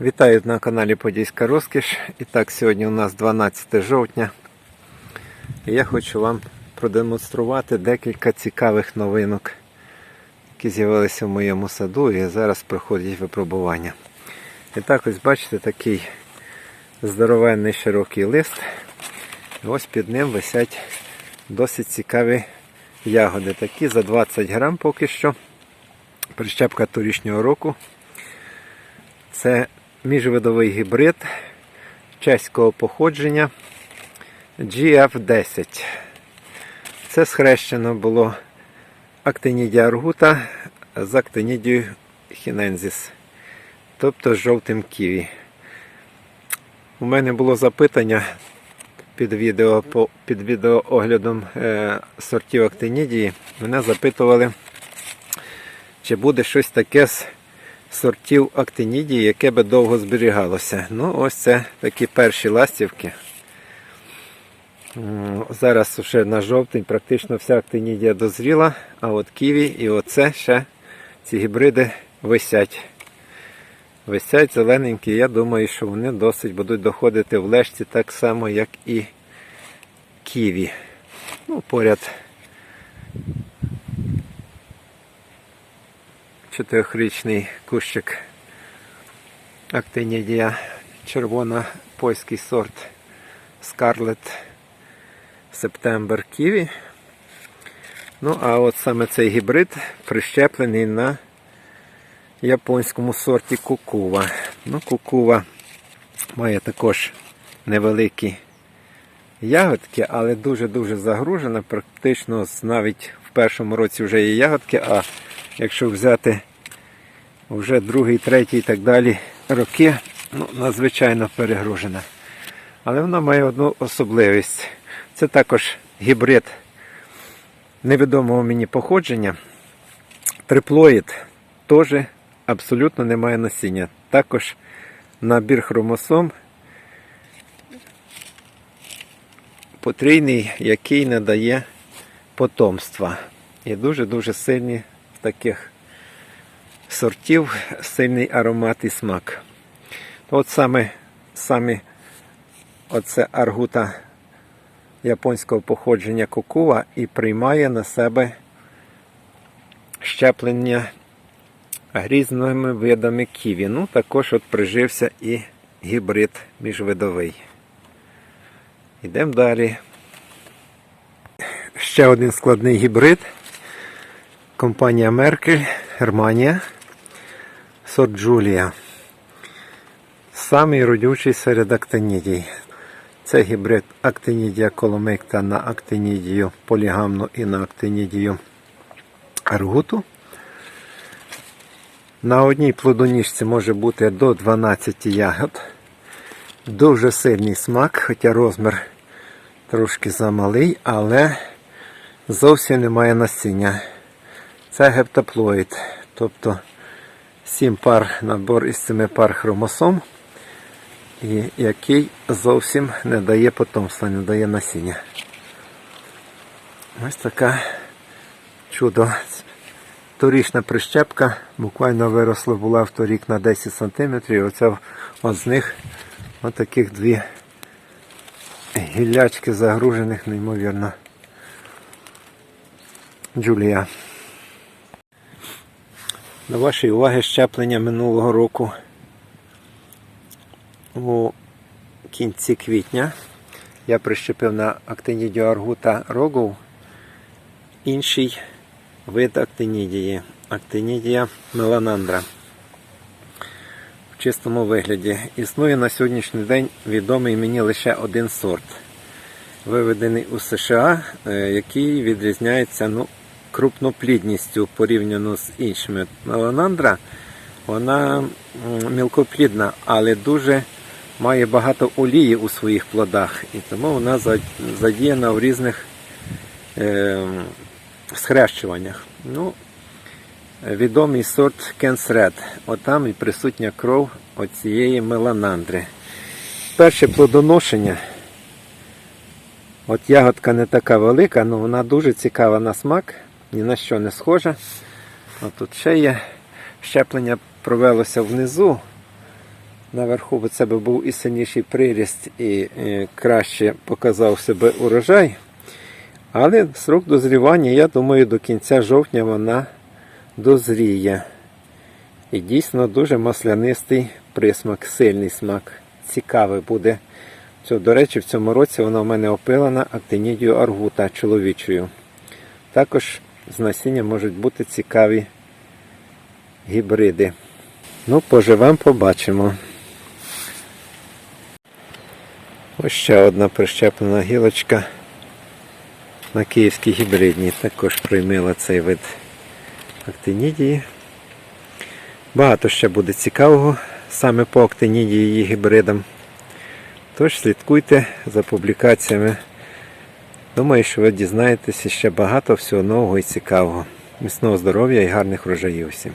Вітаю на каналі Подільська Розкіш. І так, сьогодні у нас 12 жовтня. І я хочу вам продемонструвати декілька цікавих новинок, які з'явилися в моєму саду і зараз проходять випробування. І так, ось бачите, такий здоровенний широкий лист. Ось під ним висять досить цікаві ягоди. Такі за 20 грам поки що. Прищепка торішнього року. Це міжвидовий гібрид чеського походження GF10. Це схрещено було Actinidia arguta з Actinidia chinensis, тобто з жовтим ківі. У мене було запитання під відео під відеооглядом е, сортів Actinidia. Мене запитували, чи буде щось таке з сортів актинідії, яке би довго зберігалося. Ну, ось це такі перші ластівки. Зараз вже на жовтень практично вся актинідія дозріла, а от ківі і оце ще ці гібриди висять. Висять зелененькі, я думаю, що вони досить будуть доходити в лежці так само, як і ківі. Ну, поряд чотирьохрічний кущик Актинідія, червона польський сорт Scarlet September Kiwi. Ну, а от саме цей гібрид прищеплений на японському сорті кукува. Ну, кукува має також невеликі ягодки, але дуже-дуже загружена. Практично навіть в першому році вже є ягодки, а якщо взяти вже другий, третій і так далі роки, ну, надзвичайно перегружена. Але вона має одну особливість. Це також гібрид невідомого мені походження. Триплоїд теж абсолютно не має насіння. Також набір хромосом потрійний, який не дає потомства. І дуже-дуже сильні таких сортів сильний аромат і смак. От саме, саме оце аргута японського походження кукува і приймає на себе щеплення різними видами ківі. Ну, також от прижився і гібрид міжвидовий. Йдемо далі. Ще один складний гібрид. Компанія Меркель, Германія. Сорт Джулія. Самий родючий серед актинідій. Це гібрид актинідія коломикта на актинідію полігамну і на актинідію аргуту. На одній плодоніжці може бути до 12 ягод. Дуже сильний смак, хоча розмір трошки замалий, але зовсім немає насіння. Це гептаплоїд, тобто 7 пар набор із 7 пар хромосом, і який зовсім не дає потомства, не дає насіння. Ось така чудо. Торічна прищепка буквально виросла була в торік на 10 см. Оце от з них от таких дві гіллячки загружених, неймовірно. Джулія. До вашої уваги щеплення минулого року у кінці квітня я прищепив на актинідію аргута рогов інший вид актинідії. Актинідія меланандра. В чистому вигляді. Існує на сьогоднішній день відомий мені лише один сорт, виведений у США, е, який відрізняється ну, крупноплідністю порівняно з іншими. Меланандра, вона мілкоплідна, але дуже має багато олії у своїх плодах, і тому вона задіяна в різних е, схрещуваннях. Ну, відомий сорт Кенс Ред. Отам і присутня кров оцієї меланандри. Перше плодоношення. От ягодка не така велика, але вона дуже цікава на смак, ні на що не схожа. От тут ще є щеплення провелося внизу наверху бо це був і сильніший приріст, і е, краще показав себе урожай. Але срок дозрівання, я думаю, до кінця жовтня вона дозріє. І дійсно дуже маслянистий присмак, сильний смак. Цікавий буде. Це, до речі, в цьому році вона в мене опилена актинідію аргута чоловічою. Також з насіння можуть бути цікаві гібриди. Ну, поживемо, побачимо. Ось ще одна прищеплена гілочка на київській гібридній. Також приймила цей вид актинідії. Багато ще буде цікавого саме по актинідії і гібридам. Тож слідкуйте за публікаціями. Думаю, що ви дізнаєтеся ще багато всього нового і цікавого. Міцного здоров'я і гарних врожаїв всім.